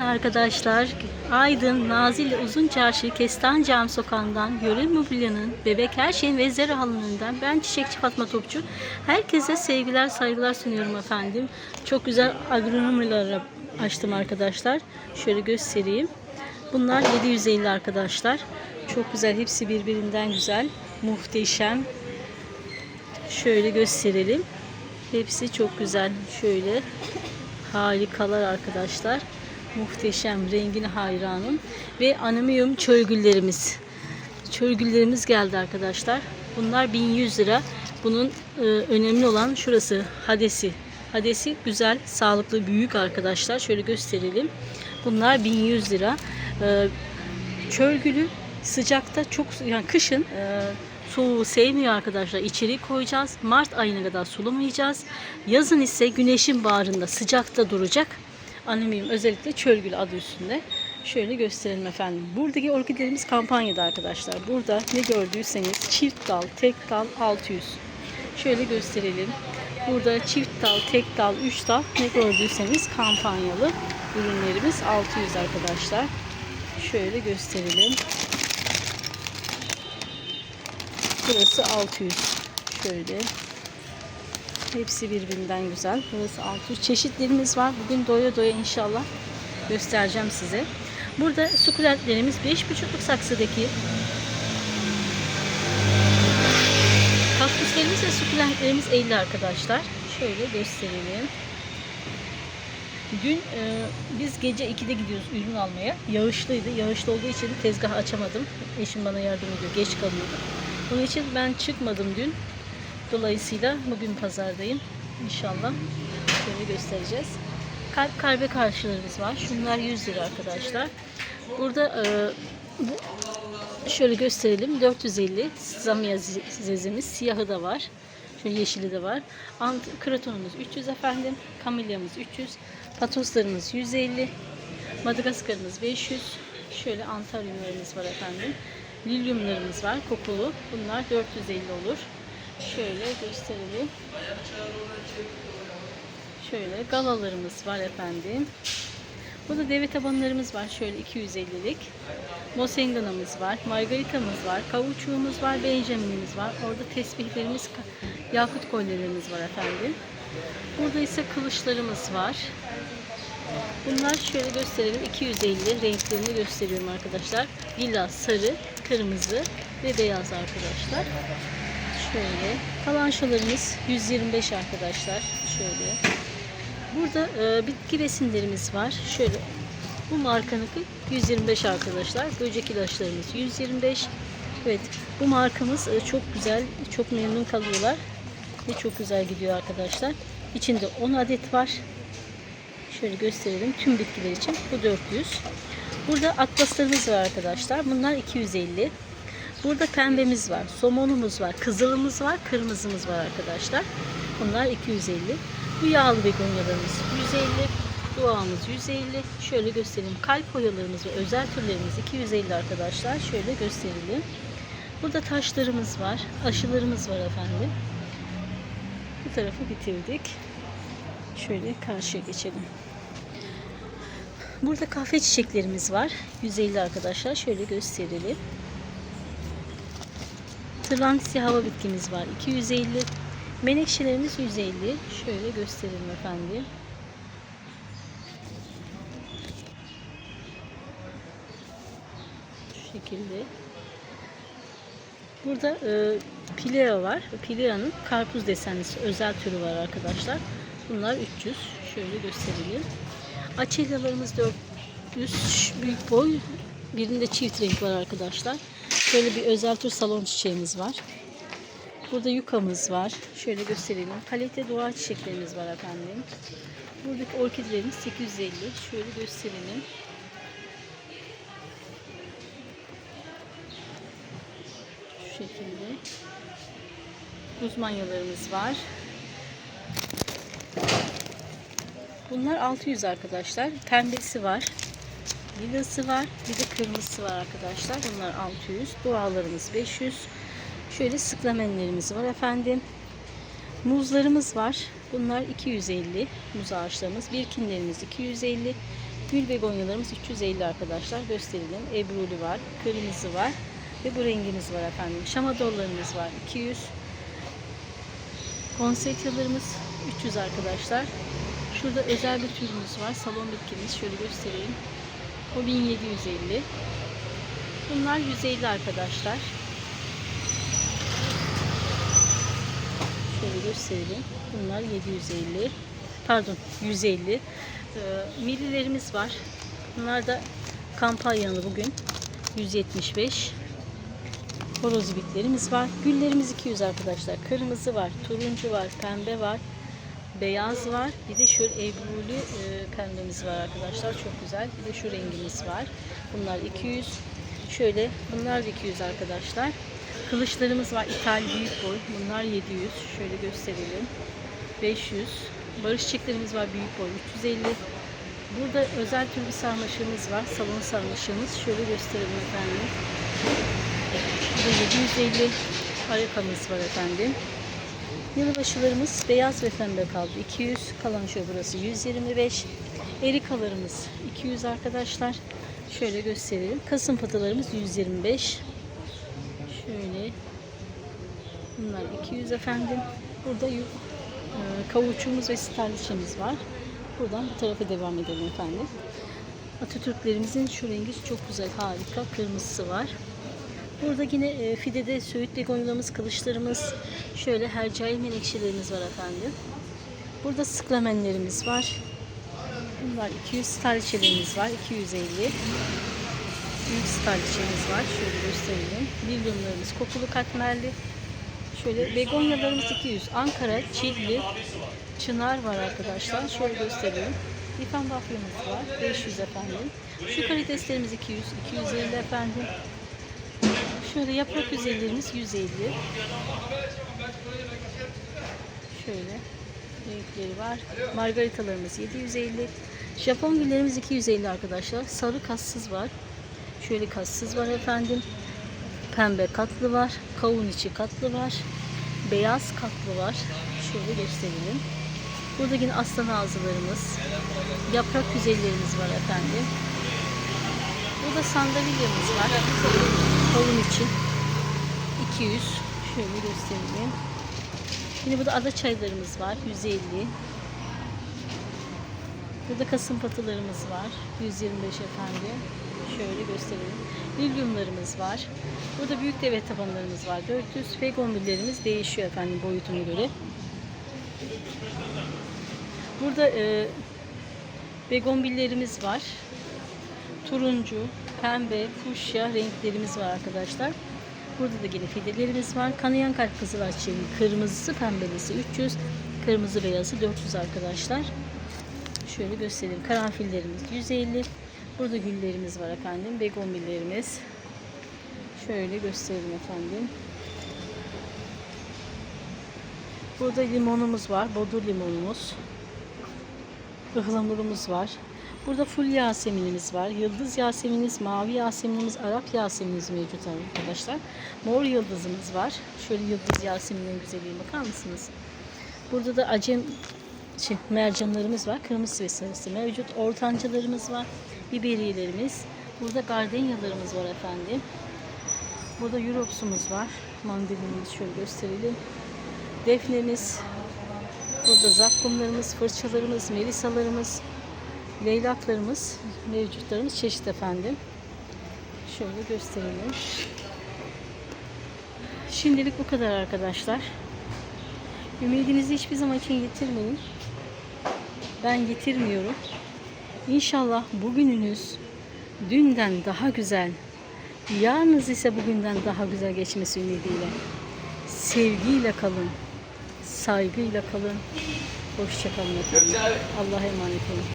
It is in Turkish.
Arkadaşlar Aydın Nazilli Uzun Çarşı Kestan Cam Sokağı'ndan Yöre Mobilya'nın Bebek Her Şeyin ve Zera halınından ben Çiçekçi Fatma Topçu. Herkese sevgiler saygılar sunuyorum efendim. Çok güzel agronomiler açtım arkadaşlar. Şöyle göstereyim. Bunlar 750 arkadaşlar. Çok güzel hepsi birbirinden güzel. Muhteşem. Şöyle gösterelim. Hepsi çok güzel. Şöyle harikalar arkadaşlar. Muhteşem rengine hayranım. Ve animium çölgüllerimiz. Çölgüllerimiz geldi arkadaşlar. Bunlar 1100 lira. Bunun e, önemli olan şurası hadesi. Hadesi güzel, sağlıklı, büyük arkadaşlar. Şöyle gösterelim. Bunlar 1100 lira. E, çölgülü sıcakta çok yani kışın e, soğuğu sevmiyor arkadaşlar. İçeri koyacağız. Mart ayına kadar sulamayacağız. Yazın ise güneşin bağrında sıcakta duracak. Anemium özellikle çölgül adı üstünde. Şöyle gösterelim efendim. Buradaki orkidelerimiz kampanyada arkadaşlar. Burada ne gördüyseniz çift dal, tek dal 600. Şöyle gösterelim. Burada çift dal, tek dal, 3 dal ne gördüyseniz kampanyalı ürünlerimiz 600 arkadaşlar. Şöyle gösterelim. Burası 600. Şöyle. Hepsi birbirinden güzel. Burası 600. Çeşitlerimiz var. Bugün doya doya inşallah göstereceğim size. Burada sukulentlerimiz 5,5'luk saksıdaki kaktüslerimiz ve sukulentlerimiz 50 arkadaşlar. Şöyle gösterelim. Dün e, biz gece 2'de gidiyoruz ürün almaya. Yağışlıydı. Yağışlı olduğu için tezgahı açamadım. Eşim bana yardım ediyor. Geç kalıyordu. Onun için ben çıkmadım dün. Dolayısıyla bugün pazardayım. İnşallah şöyle göstereceğiz. Kalp kalbe karşılarımız var. Şunlar 100 lira arkadaşlar. Burada e, şöyle gösterelim. 450 zamya zezimiz. Siyahı da var. Şöyle yeşili de var. Ant kratonumuz 300 efendim. Kamilyamız 300. Patoslarımız 150. Madagaskarımız 500. Şöyle antaryumlarımız var efendim. Lilyumlarımız var kokulu. Bunlar 450 olur. Şöyle gösterelim. Şöyle galalarımız var efendim. Burada deve tabanlarımız var. Şöyle 250'lik. Mosengana'mız var. Margarita'mız var. Kavuçuğumuz var. Benjamin'imiz var. Orada tesbihlerimiz, yakut kolyelerimiz var efendim. Burada ise kılıçlarımız var. Bunlar şöyle gösterelim. 250 renklerini gösteriyorum arkadaşlar. Lila, sarı, kırmızı ve beyaz arkadaşlar. Şöyle. Kalanşalarımız 125 arkadaşlar. Şöyle. Burada e, bitki resimlerimiz var. Şöyle. Bu markanın 125 arkadaşlar. Böcek ilaçlarımız 125. Evet. Bu markamız e, çok güzel. Çok memnun kalıyorlar. Ve çok güzel gidiyor arkadaşlar. İçinde 10 adet var. Şöyle gösterelim. Tüm bitkiler için. Bu 400. Burada atlaslarımız var arkadaşlar. Bunlar 250. Burada pembemiz var, somonumuz var, kızılımız var, kırmızımız var arkadaşlar. Bunlar 250. Bu yağlı begonyalarımız 150. Duağımız 150. Şöyle göstereyim. Kalp oyalarımız ve özel türlerimiz 250 arkadaşlar. Şöyle gösterelim. Burada taşlarımız var. Aşılarımız var efendim. Bu tarafı bitirdik. Şöyle karşıya geçelim. Burada kahve çiçeklerimiz var. 150 arkadaşlar. Şöyle gösterelim. Tırlantisi hava bitkimiz var. 250. Menekşelerimiz 150. Şöyle gösterelim efendim. Şu şekilde. Burada e, pilea var. Pilea'nın karpuz desenlisi özel türü var arkadaşlar. Bunlar 300. Şöyle gösterelim. Açelyalarımız 400 büyük boy. Birinde çift renk var arkadaşlar. Şöyle bir özel tür salon çiçeğimiz var. Burada yukamız var. Şöyle gösterelim. Kalite doğa çiçeklerimiz var efendim. Buradaki orkidelerimiz 850. Şöyle gösterelim. Şu şekilde. Uzmanyalarımız var. Bunlar 600 arkadaşlar. Pembesi var. Lilası var. Bir de kırmızısı var arkadaşlar. Bunlar 600. Dualarımız 500. Şöyle sıklamenlerimiz var efendim. Muzlarımız var. Bunlar 250. Muz ağaçlarımız. Birkinlerimiz 250. Gül begonyalarımız 350 arkadaşlar. Gösterelim. Ebruli var. Kırmızı var. Ve bu rengimiz var efendim. Şamadollarımız var. 200. Konsetyalarımız 300 arkadaşlar. Şurada özel bir türümüz var. Salon bitkimiz. Şöyle göstereyim. O 1750. Bunlar 150 arkadaşlar. Şöyle gösterelim. Bunlar 750. Pardon 150. Ee, millilerimiz var. Bunlar da kampanyalı bugün. 175. Horozibitlerimiz var. Güllerimiz 200 arkadaşlar. Kırmızı var, turuncu var, pembe var, beyaz var. Bir de şöyle ebruli e, pembemiz var arkadaşlar. Çok güzel. Bir de şu rengimiz var. Bunlar 200. Şöyle bunlar da 200 arkadaşlar. Kılıçlarımız var. İthal büyük boy. Bunlar 700. Şöyle gösterelim. 500. Barış çiçeklerimiz var. Büyük boy. 350. Burada özel tür bir sarmaşığımız var. Salon sarmaşığımız. Şöyle gösterelim efendim. Burada 750 harikamız var efendim. Yılbaşılarımız beyaz ve pembe kaldı. 200 kalan şu burası 125. Erikalarımız 200 arkadaşlar. Şöyle gösterelim. Kasım patalarımız 125. Şöyle. Bunlar 200 efendim. Burada e, kavuçumuz ve starliçemiz var. Buradan bu tarafa devam edelim efendim. Atatürklerimizin şu rengi çok güzel, harika. Kırmızısı var. Burada yine e, fidede söğüt begonyalarımız, kılıçlarımız, şöyle hercai menekşelerimiz var efendim. Burada sıklamenlerimiz var. Bunlar 200 starliçelerimiz var, 250. Büyük starliçemiz var, şöyle gösterelim. Lilyumlarımız kokulu katmerli. Şöyle begonyalarımız 200. Ankara, Çilli, Çınar var arkadaşlar. Şöyle göstereyim. İfan bafyamız var, 500 efendim. Şu karideslerimiz 200, 250 efendim. Şöyle yaprak güzellerimiz 150. Şöyle renkleri var. Margaritalarımız 750. Japon güllerimiz 250 arkadaşlar. Sarı kassız var. Şöyle kassız var efendim. Pembe katlı var. Kavun içi katlı var. Beyaz katlı var. Şöyle gösterelim. Burada yine aslan ağzılarımız. Yaprak güzellerimiz var efendim. Burada sandalyamız var. Kavun için 200. Şöyle göstereyim. Yine burada ada çaylarımız var. 150. Burada kasım patılarımız var. 125 efendim. Şöyle gösterelim. Lilyumlarımız var. Burada büyük deve tabanlarımız var. 400. Fegonbillerimiz değişiyor efendim boyutuna göre. Burada e, begonbillerimiz var. Turuncu, pembe, fuşya renklerimiz var arkadaşlar. Burada da yine fidelerimiz var. Kanayan kalp kızılar çiçeği kırmızısı, pembelisi 300, kırmızı beyazı 400 arkadaşlar. Şöyle göstereyim. Karanfillerimiz 150. Burada güllerimiz var efendim. Begonbillerimiz. Şöyle gösterelim efendim. Burada limonumuz var. Bodur limonumuz. Ihlamurumuz var. Burada full yaseminimiz var. Yıldız yaseminimiz, mavi yaseminimiz, Arap yaseminimiz mevcut arkadaşlar. Mor yıldızımız var. Şöyle yıldız yaseminin güzelliğine bakar mısınız? Burada da acem şey, mercanlarımız var. Kırmızı ve sarısı mevcut. Ortancalarımız var. Biberiyelerimiz. Burada gardenyalarımız var efendim. Burada Europs'umuz var. Mandalinimiz şöyle gösterelim. Defnemiz. Burada zakkumlarımız, fırçalarımız, melisalarımız, leylaklarımız, mevcutlarımız çeşit efendim. Şöyle gösterelim. Şimdilik bu kadar arkadaşlar. Ümidinizi hiçbir zaman için yitirmeyin. Ben yitirmiyorum. İnşallah bugününüz dünden daha güzel, yarınız ise bugünden daha güzel geçmesi ümidiyle. Sevgiyle kalın, saygıyla kalın. Hoşçakalın efendim. Allah'a emanet olun.